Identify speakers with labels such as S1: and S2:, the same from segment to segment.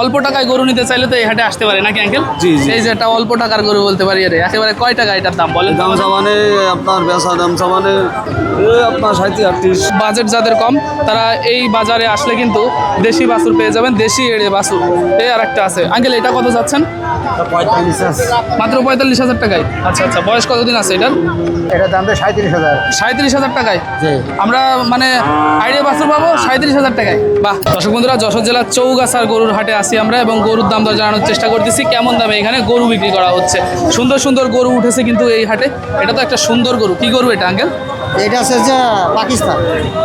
S1: অল্প টাকায় গরু নিতে চাইলে তো এই হাটে আসতে পারে নাকি আঙ্কেল
S2: জি, জি।
S1: এই যে একটা অল্প টাকার গরু বলতে পারি আরে একেবারে কয় টাকা এটার দাম বলেন?
S2: দাম? সামানে আপনার বেচা দাম সামানে এই আপনার সাঁত্রিশ আটত্রিশ।
S1: বাজেট যাদের কম তারা এই বাজারে আসলে কিন্তু দেশি বাছুর পেয়ে যাবেন দেশি এড়ে বাছুর। এই আর একটা আছে। আঙ্কেল এটা কত যাচ্ছেন? মাত্র পঁয়তাল্লিশ হাজার টাকায়। আচ্ছা আচ্ছা বয়স কতদিন আছে এটার?
S3: এটার দাম সাঁত্রিশ হাজার।
S1: সাঁত্রিশ হাজার টাকায়? আমরা মানে আইডিয়া বাছুর পাবো সাঁত্রিশ হাজার টাকায়। বাহ দর্শক বন্ধুরা যশোর জেলার চৌগাছার গরুর হাটে আসি আমরা এবং গরুর দাম দর জানানোর চেষ্টা করতেছি, কেমন দামে এখানে গরু বিক্রি করা হচ্ছে। সুন্দর সুন্দর গরু উঠেছে কিন্তু এই হাটে। এটা তো একটা সুন্দর গরু। কি গরু এটা, আঙ্কেল?
S3: এটা যে পাকিস্তান।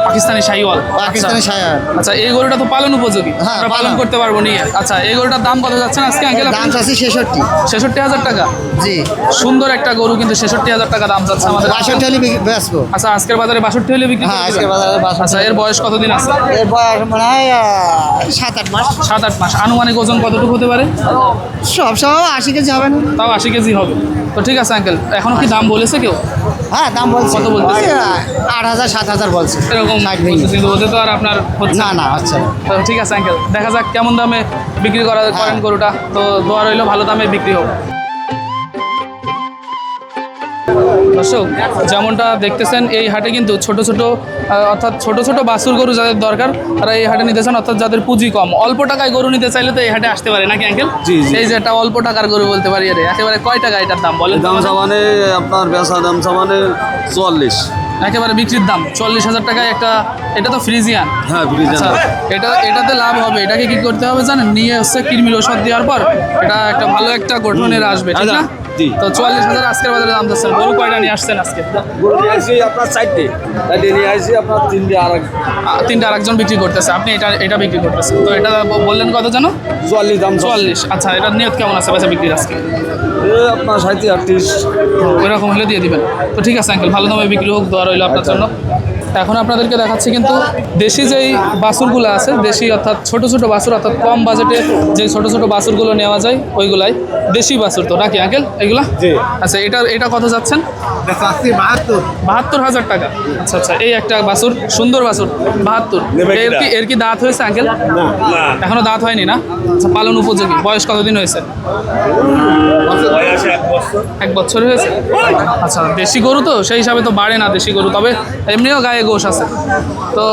S1: পাকিস্তানি শাহিওয়াল।
S3: পাকিস্তানি সায়ার
S1: আচ্ছা এই গরুটা তো পালন উপযোগী?
S3: হ্যাঁ,
S1: আমরা পালন। করতে পারব নিয়ে। আচ্ছা এই গরুটার দাম কত যাচ্ছেন আজকে আঙ্কেল
S3: দাম চাচ্ছি ছেষট্টি।
S1: ছেষট্টি হাজার টাকা?
S3: জি।
S1: সুন্দর একটা গরু কিন্তু ছেষট্টি হাজার টাকা দাম যাচ্ছে আমাদের
S3: বাষট্টি হলে বেচবো।
S1: আচ্ছা আজকের বাজারে বাষট্টি হলে বিক্রি
S3: হ্যাঁ
S1: করে
S3: আজকে
S1: দিবেন?
S3: বাজারে
S1: আচ্ছা এর বয়স কতদিন আছে?
S3: এর বয়স মনে হয় সাত আট মাস।
S1: সাত আট মাস। আনুমানিক ওজন কতটুকু হতে পারে?
S3: সব সব আশি কেজি হবে না।
S1: তাও আশি কেজি হবে। তো ঠিক আছে আঙ্কেল। এখনও কি দাম বলেছে কেউ?
S3: হ্যাঁ দাম বলছে।
S1: কত
S3: বলছে আট হাজার সাত হাজার বলছে।
S1: এরকম কিন্তু ওদের তো আর আপনার হচ্ছে
S3: না। না আচ্ছা
S1: তো ঠিক আছে আঙ্কেল দেখা যাক কেমন দামে বিক্রি করা করেন গরুটা। তো দোয়া রইল ভালো দামে বিক্রি হোক। দর্শক যেমনটা দেখতেছেন এই হাটে কিন্তু ছোট ছোট অর্থাৎ ছোট ছোট বাছুর গরু যাদের দরকার তারা এই হাটে নিতেছেন অর্থাৎ যাদের পুঁজি কম। অল্প টাকায় গরু নিতে চাইলে তো এই হাটে আসতে পারে নাকি আঙ্কেল?
S2: জি।
S1: এই যে একটা অল্প টাকার গরু বলতে পারি আরে একেবারে কয় টাকা এটার দাম বলেন? তো
S2: দাম? সামানে আপনার বেচা দাম সামানে চুয়াল্লিশ।
S1: একেবারে বিক্রির দাম চল্লিশ হাজার টাকায় একটা এটা তো ফ্রিজিয়ান।
S2: হ্যাঁ
S1: আচ্ছা এটা এটাতে লাভ হবে এটাকে কি করতে হবে জানেন? নিয়ে হচ্ছে কৃমির ওষুধ দেওয়ার পর এটা একটা ভালো একটা গঠনের আসবে ঠিক না?
S2: জি।
S1: তো চুয়াল্লিশ হাজার আজকের বাজারে দাম দিচ্ছেন গরু কয়টা নিয়ে আসছেন আজকে?
S2: গরু নিয়ে আসি আপনার চারটে। চারটে নিয়ে আসি আপনার তিনটে আর
S1: আ, আরেকজন বিক্রি করতেছে। আপনি এটা এটা বিক্রি করতেছেন। তো এটা বললেন কত জানো
S2: চুয়াল্লিশ দাম চুয়াল্লিশ।
S1: আচ্ছা এটার নিয়ত কেমন আছে বেচা বিক্রির আজকে?
S2: আপনার সাঁত্রিশ আটত্রিশ
S1: ওইরকম হলে দিয়ে দিবেন। তো ঠিক আছে আঙ্কেল ভালো দামে বিক্রি হোক দোয়া রইল আপনার জন্য। এখন আপনাদেরকে দেখাচ্ছি কিন্তু দেশি যেই বাছুরগুলো আছে দেশি অর্থাৎ ছোট ছোট বাছুর অর্থাৎ কম বাজেটে যে ছোট ছোট বাছুরগুলো নেওয়া যায় ওইগুলাই দেশি বাছুর তো নাকি আঙ্কেল? এগুলা? আচ্ছা এটা এটা কত যাচ্ছেন?
S3: বাহাত্তর।
S1: হাজার টাকা। আচ্ছা আচ্ছা এই একটা বাছুর সুন্দর বাছুর বাহাত্তর। এর কি এর কি দাঁত হয়েছে আঙ্কেল? এখনও দাঁত হয়নি না? আচ্ছা পালন উপযোগী। বয়স কতদিন হয়েছে? এক বছর। হয়েছে? আচ্ছা দেশি গরু তো সেই হিসাবে তো বাড়ে না দেশি গরু। তবে এমনিও গায়ে গোশ আছে। তো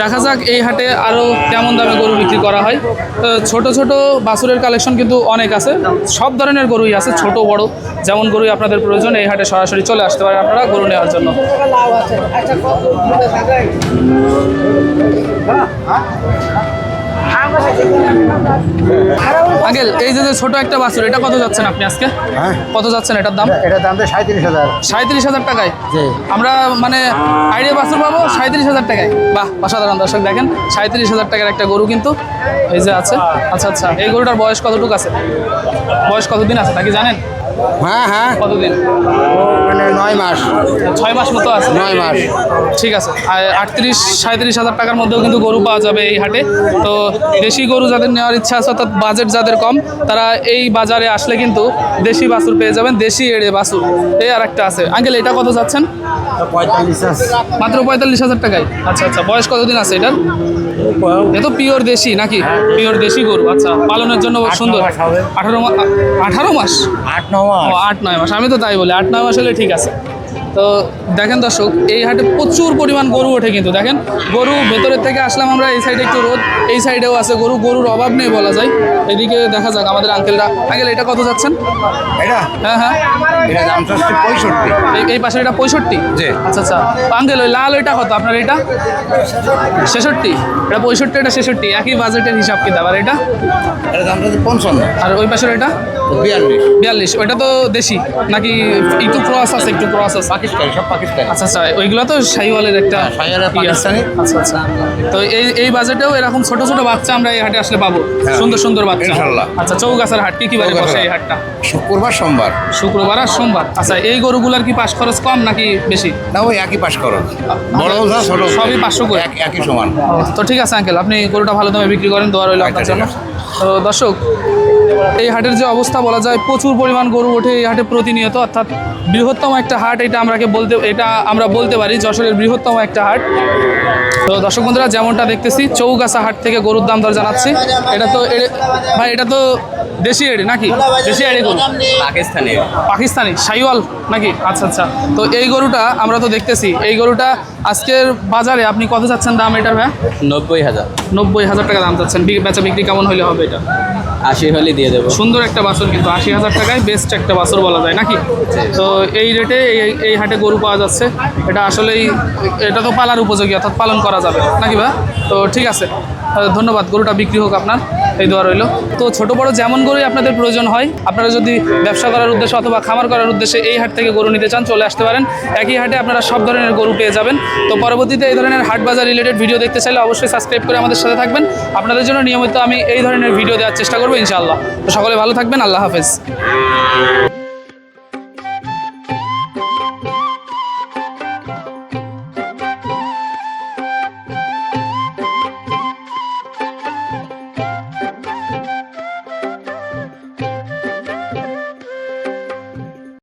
S1: দেখা যাক এই হাটে আরও কেমন দামে গরু বিক্রি করা হয়। তো ছোটো ছোটো বাছুরের কালেকশন কিন্তু অনেক আছে। সব ধরনের গরুই আছে, ছোট, বড়, যেমন গরুই আপনাদের প্রয়োজন, এই হাটে সরাসরি চলে আসতে পারেন আপনারা গরু নেওয়ার জন্য। আঙ্কেল এই যে ছোট একটা বাছুর এটা কত যাচ্ছেন আপনি আজকে?
S3: হ্যাঁ।
S1: কত যাচ্ছেন এটার দাম?
S3: এটার দাম সাঁত্রিশ হাজার।
S1: সাঁত্রিশ হাজার টাকায়? আমরা মানে আইডিয়া বাছুর পাবো সাঁত্রিশ হাজার টাকায়। বাহ অসাধারণ দর্শক দেখেন সাঁত্রিশ হাজার টাকার একটা গরু কিন্তু এই যে আছে। আচ্ছা আচ্ছা এই গরুটার বয়স কতটুকু আছে? বয়স কতদিন আছে নাকি জানেন?
S3: হ্যাঁ হ্যাঁ।
S1: কতদিন?
S3: মানে নয় মাস।
S1: ছয় মাস মতো আছে।
S3: নয় মাস।
S1: ঠিক আছে। আটত্রিশ সাঁত্রিশ হাজার টাকার মধ্যেও কিন্তু গরু পাওয়া যাবে এই হাটে। তো দেশি গরু যাদের নেওয়ার ইচ্ছা আছে অর্থাৎ বাজেট যাদের কম তারা এই বাজারে আসলে কিন্তু দেশি বাছুর পেয়ে যাবেন দেশি এড়ে বাছুর। এই আর একটা আছে। আঙ্কেল এটা কত যাচ্ছেন? মাত্র পঁয়তাল্লিশ হাজার টাকায়। আচ্ছা আচ্ছা। বয়স কতদিন আছে এটার? এ তো পিওর দেশি নাকি? পিওর দেশি গরু। আচ্ছা পালনের জন্য সুন্দর। আঠারো মাস আঠারো মাস?
S3: আট ন
S1: আট নয় মাস। আমি তো তাই বলি আট নয় মাস হলে ঠিক আছে। তো দেখেন দর্শক এই হাটে প্রচুর পরিমাণ গরু ওঠে কিন্তু। দেখেন গরু ভেতরের থেকে আসলাম আমরা এই সাইডে একটু রোদ এই সাইডেও আছে গরু গরুর অভাব নেই বলা যায়। এদিকে দেখা যাক আমাদের আঙ্কেলরা আঙ্কেল এটা কত যাচ্ছেন?
S3: এটা?
S1: হ্যাঁ হ্যাঁ।
S3: এটা দাম চাচ্ছি পঁয়ষট্টি।
S1: এই পাশে এটা পঁয়ষট্টি?
S3: জি।
S1: আচ্ছা আচ্ছা। আঙ্কেল ওই লাল ওইটা কত? আপনার এটা? ছেষট্টি। এটা পঁয়ষট্টি এটা ছেষট্টি। একই বাজেটের হিসাব কি আবার এটা?
S3: এটা দাম চাচ্ছি পঞ্চান্ন।
S1: আর ওই পাশের এটা?
S3: বিয়াল্লিশ।
S1: বিয়াল্লিশ। ওইটা তো দেশি নাকি একটু ক্রস আছে একটু ক্রস আছে?
S3: পাকিস্তানি সব পাকিস্তানি।
S1: আচ্ছা আচ্ছা ওইগুলো তো শাহিওয়ালের একটা
S3: হ্যাঁ, শাহিওয়ালের পাকিস্তানি।
S1: আচ্ছা আচ্ছা। তো এই এই বাজেটেও এরকম ছোট ছোট বাচ্চা আমরা এই হাটে আসলে পাবো।
S3: হ্যাঁ,
S1: সুন্দর সুন্দর বাচ্চা।
S3: ইনশাল্লাহ।
S1: আচ্ছা চৌগাছার হাট কি কি বারে বসে এই হাটটা?
S3: শুক্রবার সোমবার।
S1: শুক্রবার আর সোমবার। আচ্ছা এই গরুগুলার কি পাশ খরচ কম নাকি বেশি?
S3: না ওই একই পাশ করো বড় যা ছোট
S1: সবই 500 করে?
S3: এক- একই সমান।
S1: তো ঠিক আছে আঙ্কেল আপনি গরুটা ভালো দামে বিক্রি করেন দোয়া রইল আপনার
S3: আচ্ছা,
S1: জন্য। তো দর্শক এই হাটের যে অবস্থা বলা যায় প্রচুর পরিমাণ গরু ওঠে এই হাটে প্রতিনিয়ত অর্থাৎ বৃহত্তম একটা হাট এটা আমরাকে বলতে এটা আমরা বলতে পারি যশোরের বৃহত্তম একটা হাট। তো দর্শক বন্ধুরা যেমনটা দেখতেছি চৌগাছা হাট থেকে গরুর দাম দর জানাচ্ছি। এটা তো ভাই এটা তো দেশি এড়ে নাকি? দেশি এড়ে গরু।
S4: পাকিস্তানি
S1: পাকিস্তানি সাইওয়াল নাকি? আচ্ছা আচ্ছা। তো এই গরুটা আমরা তো দেখতেছি। এই গরুটা আজকের বাজারে আপনি কত চাচ্ছেন দাম এটার ভাই?
S4: নব্বই হাজার।
S1: নব্বই হাজার টাকা দাম চাচ্ছেন। বেচা বিক্রি কেমন হলে হবে এটা?
S4: আশি হলে দিয়ে দেবো।
S1: সুন্দর একটা বাছর কিন্তু আশি হাজার টাকায় বেস্ট একটা বাছর বলা যায় নাকি? তো এই রেটে এই এই হাটে গরু পাওয়া যাচ্ছে। এটা আসলেই এটা তো পালার উপযোগী অর্থাৎ পালন করা যাবে নাকি ভাই তো ঠিক আছে ধন্যবাদ গরুটা বিক্রি হোক আপনার এই দোয়া রইল। তো ছোট বড় যেমন গরুই আপনাদের প্রয়োজন হয় আপনারা যদি ব্যবসা করার উদ্দেশ্যে অথবা খামার করার উদ্দেশ্যে এই হাট থেকে গরু নিতে চান চলে আসতে পারেন। একই হাটে আপনারা সব ধরনের গরু পেয়ে যাবেন। তো পরবর্তীতে এই ধরনের হাট বাজার রিলেটেড ভিডিও দেখতে চাইলে অবশ্যই সাবস্ক্রাইব করে আমাদের সাথে থাকবেন। আপনাদের জন্য নিয়মিত আমি এই ধরনের ভিডিও দেওয়ার চেষ্টা করব। ইনশাআল্লাহ। তো সকলে ভালো থাকবেন আল্লাহ হাফেজ।